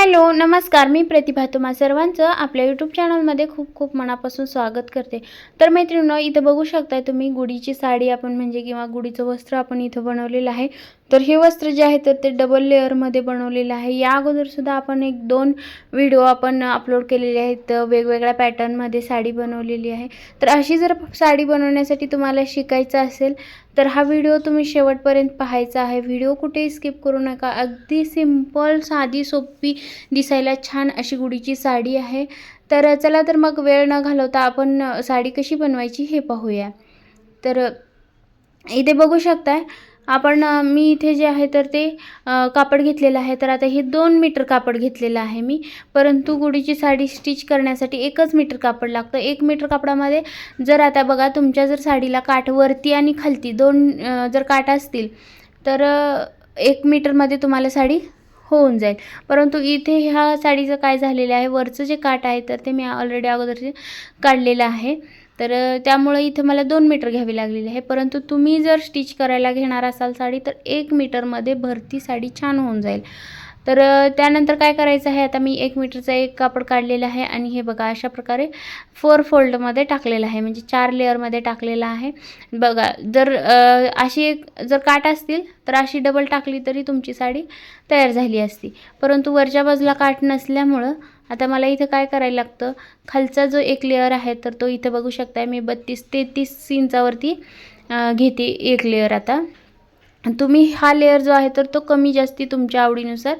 Hello नमस्कार. मी प्रतिभा तुम्हा सर्वांचं आपल्या यूट्यूब चॅनलमध्ये खूप खूप मनापासून स्वागत करते. तर मैत्रिणींनो इथं बघू शकताय तुम्ही गुढीची साडी आपण म्हणजे किंवा गुढीचं वस्त्र आपण इथं बनवलेलं आहे. तर हे वस्त्र जे आहे तर ते डबल लेअरमध्ये बनवलेलं आहे. या अगोदरसुद्धा आपण एक दोन व्हिडिओ आपण अपलोड केलेले आहेत. वेगवेगळ्या पॅटर्नमध्ये साडी बनवलेली आहे. तर अशी जर साडी बनवण्यासाठी तुम्हाला शिकायचं असेल तर हा व्हिडिओ तुम्ही शेवटपर्यंत पाहायचा आहे. व्हिडिओ कुठेही स्किप करू नका. अगदी सिंपल साधी सोपी दिसायला छान अशी गुडीची साडी आहे. तर चला तर मग वेळ न घालवता आपण साडी कशी बनवायची हे पाहूया. तर इथे बघू शकताय आपण मी इथे जे आहे तर ते कापड घेतलेलं आहे. तर आता हे दोन मीटर कापड घेतलेलं आहे मी. परंतु गुढीची साडी स्टिच करण्यासाठी एकच मीटर कापड लागतं. एक मीटर कापडामध्ये जर आता बघा तुमच्या जर साडीला काठ वरती आणि खालती दोन जर काठ असतील तर एक मीटरमध्ये तुम्हाला साडी होऊन जाईल. परंतु इथे ह्या साडीचं काय झालेलं आहे वरचं जे काठ आहे तर ते मी ऑलरेडी अगोदर काढलेलं आहे. तर त्यामुळे त्यामुळं इथं मला दोन मीटर घ्यावी लागलेली आहे. परंतु तुम्ही जर स्टिच करायला घेणार असाल साडी तर एक मीटरमध्ये भरती साडी छान होऊन जाईल. तर त्यानंतर काय करायचं आहे आता मी एक मीटरचा एक कापड काढलेलं आहे आणि हे बघा अशा प्रकारे फोर फोल्डमध्ये टाकलेलं आहे. म्हणजे चार लेअरमध्ये टाकलेलं आहे. बघा जर अशी एक जर काट असतील तर अशी डबल टाकली तरी तुमची साडी तयार झाली असती. परंतु वरच्या बाजूला काट नसल्यामुळं आता मला इथं काय करायला लागतं? खालचा जो एक लेअर आहे तर तो इथं बघू शकताय. मी बत्तीस तेहतीस इंचावरती घेते एक लेअर आता. तुम्ही हा लेअर जो आहे तर तो कमी जास्ती तुमच्या आवडीनुसार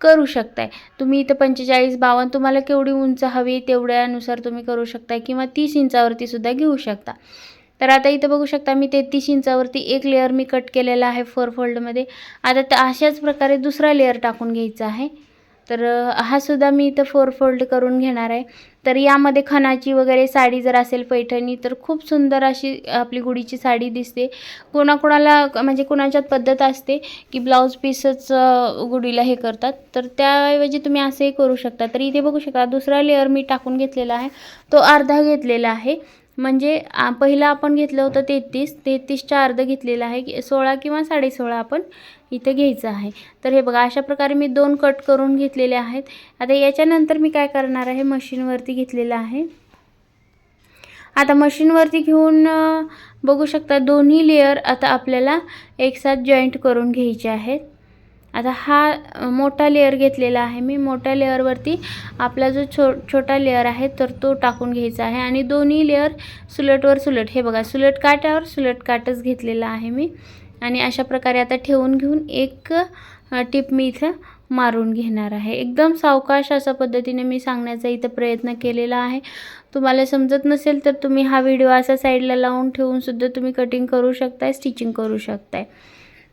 करू शकताय. तुम्ही इथं पंचेचाळीस बावन्न तुम्हाला केवढी उंच हवी तेवढ्यानुसार तुम्ही करू शकताय किंवा तीस इंचावरती सुद्धा घेऊ शकता. तर आता इथं बघू शकता मी तेहतीस इंचावरती एक लेअर मी कट केलेला आहे फोर फोल्डमध्ये आता अशाच प्रकारे दुसरा लेअर टाकून घ्यायचा आहे. तर हा सुद्धा मी इथं फोर फोल्ड करून घेणार आहे. तर यामध्ये खणाची वगैरे साडी जर असेल पैठणी तर खूप सुंदर अशी आपली गुढीची साडी दिसते. कोणाकोणाला म्हणजे कोणाच्यात पद्धत असते की ब्लाऊज पीसच गुढीला हे करतात तर त्याऐवजी तुम्ही असंही करू शकता. तर इथे बघू शकता दुसरा लेअर मी टाकून घेतलेला आहे. तो अर्धा घेतलेला आहे. म्हणजे पहिलं पहिला आपण घेतलं होतं तेहतीस तेहतीसच्या अर्ध घेतलेलं आहे. की सोळा किंवा साडेसोळा आपण इथे घ्यायचं आहे. तर हे बघा अशा प्रकारे मी दोन कट करून घेतलेले आहेत. आता याच्यानंतर मी काय करणार आहे मशीनवरती घेतलेलं आहे. आता मशीनवरती घेऊन बघू शकता दोन्ही लेअर आता आपल्याला एकसाथ जॉईंट करून घ्यायचे आहेत. आता हा मोठा लेअर घेतलेला आहे. मी मोठ्या लेअरवरती आपला जो छो छोटा लेअर आहे तर तो टाकून घ्यायचा आहे. आणि दोन्ही लेअर सुलटवर सुलट. हे बघा सुलट काट्यावर सुलट काटच घेतलेला आहे मी. आणि अशा प्रकारे आता ठेवून घेऊन एक टिप मी इथं मारून घेणार आहे. एकदम सावकाश अशा पद्धतीने मी सांगण्याचा इथं प्रयत्न केलेला आहे. तुम्हाला समजत नसेल तर तुम्ही हा व्हिडिओ असा साईडला लावून ठेवूनसुद्धा तुम्ही कटिंग करू शकताय स्टिचिंग करू शकताय.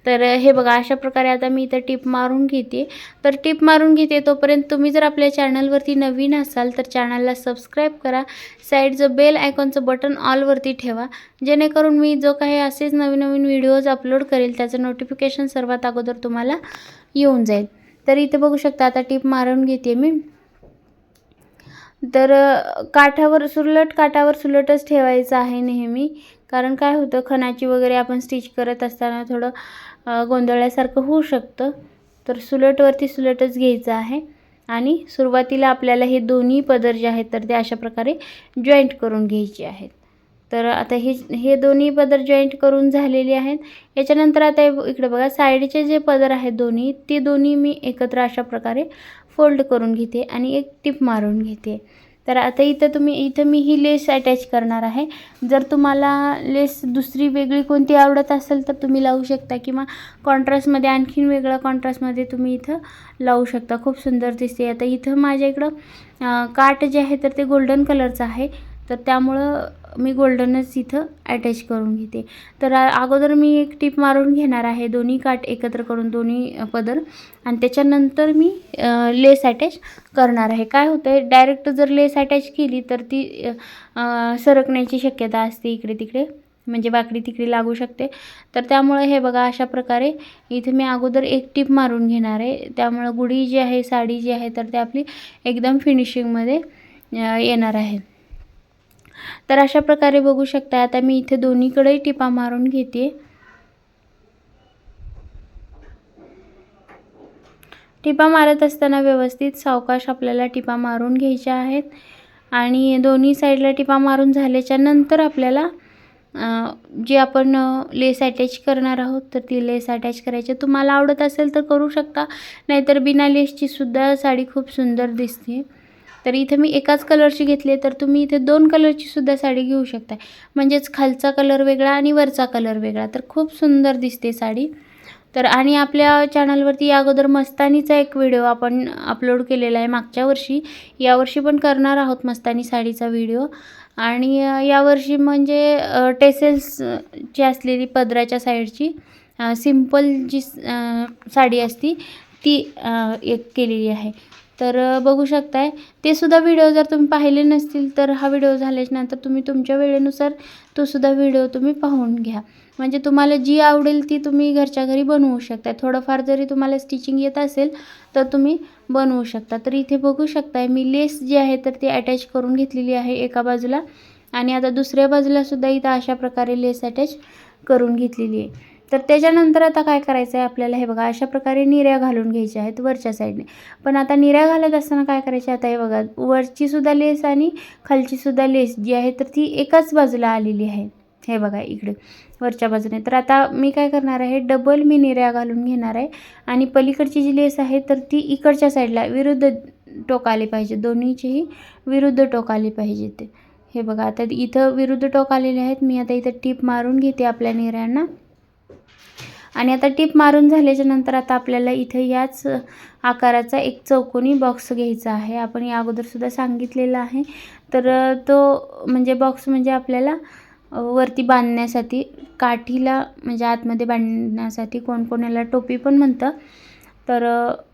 तर हे बघा अशा प्रकारे आता मी इथं टिप मारून घेते. तर टिप मारून घेते तोपर्यंत तुम्ही जर आपल्या चॅनलवरती नवीन असाल तर चॅनलला सबस्क्राईब करा. साईडचं बेल आयकॉनचं बटन ऑलवरती ठेवा. जेणेकरून मी जो काही असेच नवीन नवीन व्हिडिओज अपलोड करेल त्याचं नोटिफिकेशन सर्वात अगोदर तुम्हाला येऊन जाईल. तर इथे बघू शकता आता टिप मारून घेते मी. तर काठावर सुरलट काठावर सुलटच ठेवायचं आहे नेहमी. कारण काय होतं खणाची वगैरे आपण स्टिच करत असताना थोडं गोंधळल्यासारखं होऊ शकतं. तर सुलटवरती सुलटच घ्यायचं आहे. आणि सुरुवातीला आपल्याला हे दोन्ही पदर जे आहेत तर ते अशा प्रकारे जॉईंट करून घ्यायचे आहेत. तर आता हे हे दोन्ही पदर जॉईंट करून झालेले आहेत. याच्यानंतर आता इकडे बघा साईडचे जे पदर आहेत दोन्ही ते दोन्ही मी एकत्र अशा प्रकारे फोल्ड करून घेते आणि एक टिप मारून घेते. तर आता इथं तुम्ही इथं मी ही लेस अटॅच करणार आहे. जर तुम्हाला लेस दुसरी वेगळी कोणती आवडत असेल तर तुम्ही लावू शकता किंवा कॉन्ट्रास्टमध्ये आणखीन वेगळ्या कॉन्ट्रास्टमध्ये तुम्ही इथं लावू शकता. खूप सुंदर दिसते. आता इथं माझ्या इकडं काठ जे आहे तर ते गोल्डन कलरचं आहे. तर त्यामुळं मी गोल्डनच इथं अटॅच करून घेते. तर अगोदर मी एक टीप मारून घेणार आहे. दोन्ही काठ एकत्र करून दोन्ही पदर. आणि त्याच्यानंतर मी लेस अटॅच करणार आहे. काय होतं आहे डायरेक्ट जर लेस अटॅच केली तर ती सरकण्याची शक्यता असते इकडे तिकडे. म्हणजे बाकडी तिकडे लागू शकते. तर त्यामुळे हे बघा अशा प्रकारे इथे मी अगोदर एक टीप मारून घेणार आहे. त्यामुळं गुढी जी आहे साडी जी आहे तर ती आपली एकदम फिनिशिंगमध्ये येणार आहे. तर अशा प्रकारे बघू शकता आता मी इथे दोन्हीकडेही टिपा मारून घेते. टिपा मारत असताना व्यवस्थित सावकाश आपल्याला टिपा मारून घ्यायच्या आहेत. आणि दोन्ही साईडला टिपा मारून झाल्याच्यानंतर आपल्याला जे जी आपण लेस अटॅच करणार आहोत तर ती लेस अटॅच करायची. तुम्हाला आवडत असेल तर करू शकता. नाहीतर बिना लेसची सुद्धा साडी खूप सुंदर दिसते. तर इथे मी एकाच कलरची घेतली आहे, तर तुम्ही इथे दोन कलरची सुद्धा साडी घेऊ शकता म्हणजेच खालचा कलर वेगळा आणि वरचा कलर वेगळा. तर खूप सुंदर दिसते साडी. तर आणि आपल्या चॅनलवरती या अगोदर मस्तानीचा एक व्हिडिओ आपण अपलोड केलेला आहे मागच्या वर्षी. यावर्षी पण करणार आहोत मस्तानी साडीचा व्हिडिओ. आणि यावर्षी म्हणजे टेसेल्सची असलेली पदराच्या साईडची सिंपल जी साडी असती ती एक केलेली आहे. तर बघू शकताय. ते सुद्धा व्हिडिओ जर तुम्ही पाहिले नसतील तर हा व्हिडिओ झाल्याच्यानंतर तुम्ही तुमच्या वेळेनुसार तो सुद्धा व्हिडिओ तुम्ही पाहून घ्या. म्हणजे तुम्हाला जी आवडेल ती तुम्ही घरच्या घरी बनवू शकता थोडंफार जरी तुम्हाला स्टिचिंग येत असेल तर तुम्ही बनवू शकता. तर इथे बघू शकताय मी लेस जी आहे तर ती अटॅच करून घेतलेली आहे एका बाजूला. आणि आता दुसऱ्या बाजूलासुद्धा इथं अशा प्रकारे लेस अटॅच करून घेतलेली आहे. तर त्याच्यानंतर आता काय करायचं आहे आपल्याला? हे बघा अशा प्रकारे निऱ्या घालून घ्यायच्या आहेत वरच्या साईडने. पण आता निऱ्या घालत असताना काय करायचे? आता हे बघा वरची सुद्धा लेस आणि खालची सुद्धा लेस जी आहे तर ती एकाच बाजूला आलेली आहे. हे बघा इकडे वरच्या बाजूने. तर आता मी काय करणार आहे? डबल मी निऱ्या घालून घेणार आहे. आणि पलीकडची जी लेस आहे तर ती इकडच्या साईडला विरुद्ध टोक आले पाहिजे. दोन्हीचेही विरुद्ध टोक आले पाहिजे ते. हे बघा आता इथं विरुद्ध टोक आलेले आहेत. मी आता इथं टीप मारून घेते आपल्या निऱ्यांना. आणि आता टिप मारून झाल्याच्यानंतर आता आपल्याला इथं याच आकाराचा एक चौकोनी बॉक्स घ्यायचा आहे. आपण या अगोदरसुद्धा सांगितलेलं आहे. तर तो म्हणजे बॉक्स म्हणजे आपल्याला वरती बांधण्यासाठी काठीला म्हणजे आतमध्ये बांधण्यासाठी कोणकोणाला टोपी पण म्हणतं. तर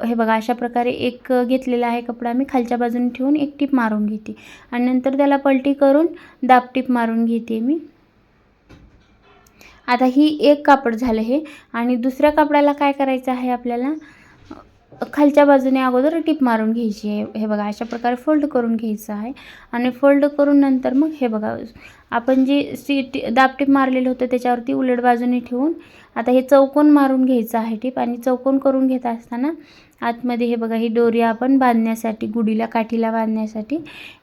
हे बघा अशा प्रकारे एक घेतलेला आहे कपडा मी. खालच्या बाजूने ठेवून एक टीप मारून घेते. आणि नंतर त्याला पलटी करून दाब टीप मारून घेते मी. आता ही एक कापड झालं हे. आणि दुसऱ्या कापडाला काय करायचं आहे आपल्याला? खालच्या बाजूने अगोदर टिप मारून घ्यायची आहे. हे बघा अशा प्रकारे फोल्ड करून घ्यायचं आहे. आणि फोल्ड करून नंतर मग हे बघा आपण जी सी टी दाब मारलेलं होतं त्याच्यावरती उलट बाजूने ठेवून आता हे चौकोन मारून घ्यायचं आहे टिप. आणि चौकोन करून घेत असताना आतमध्ये हे बघा ही डोरी आपण बांधण्यासाठी गुढीला काठीला बांधण्यासाठी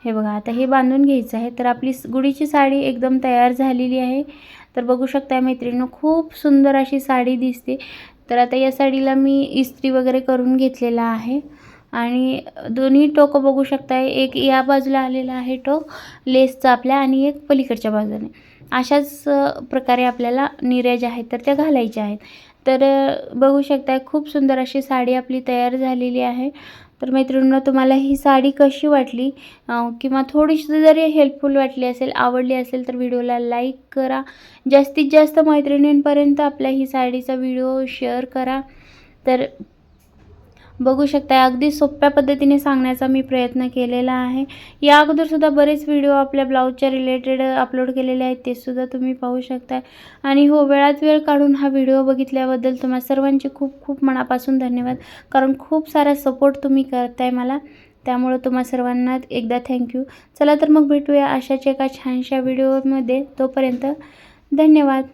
हे बघा आता हे बांधून घ्यायचं आहे. तर आपली गुडीची साडी एकदम तयार झालेली आहे. तर बघू शकता मैत्रिणीनं खूप सुंदर अशी साडी दिसते. तर आता या साडीला मी इस्त्री वगैरे करून घेतलेला आहे. आणि दोन्ही टोकं बघू शकताय एक या बाजूला आलेला आहे टोक लेसचा आपल्या आणि एक पलीकडच्या बाजूने. अशाच प्रकारे आपल्याला निर्या ज्या आहेत तर त्या घालायच्या आहेत. तर बघू शकताय खूप सुंदर अशी साडी आपली तयार झालेली आहे. तर मैत्रिणींनो तुम्हाला ही साडी कशी वाटली? किंवा थोडीशी जरी हेल्पफुल वाटली असेल आवडली असेल तर व्हिडिओला लाईक करा. जास्तीत जास्त मैत्रिणींपर्यंत आपल्या ही साडीचा व्हिडिओ शेअर करा. तर बघू शकता अगदी सोप्या पद्धतीने सांगण्याचा मी प्रयत्न केलेला आहे. या अगोदरसुद्धा बरेच व्हिडिओ आपल्या ब्लाऊजच्या रिलेटेड अपलोड केलेले आहेत तेसुद्धा तुम्ही पाहू शकता आणि हो वेळात वेळ काढून हा व्हिडिओ बघितल्याबद्दल तुम्हा सर्वांचे खूप खूप मनापासून धन्यवाद. कारण खूप सारा सपोर्ट तुम्ही करताय मला. त्यामुळं तुम्हा सर्वांना एकदा थँक्यू चला तर मग भेटूया अशाच एका छानशा व्हिडिओमध्ये तोपर्यंत धन्यवाद.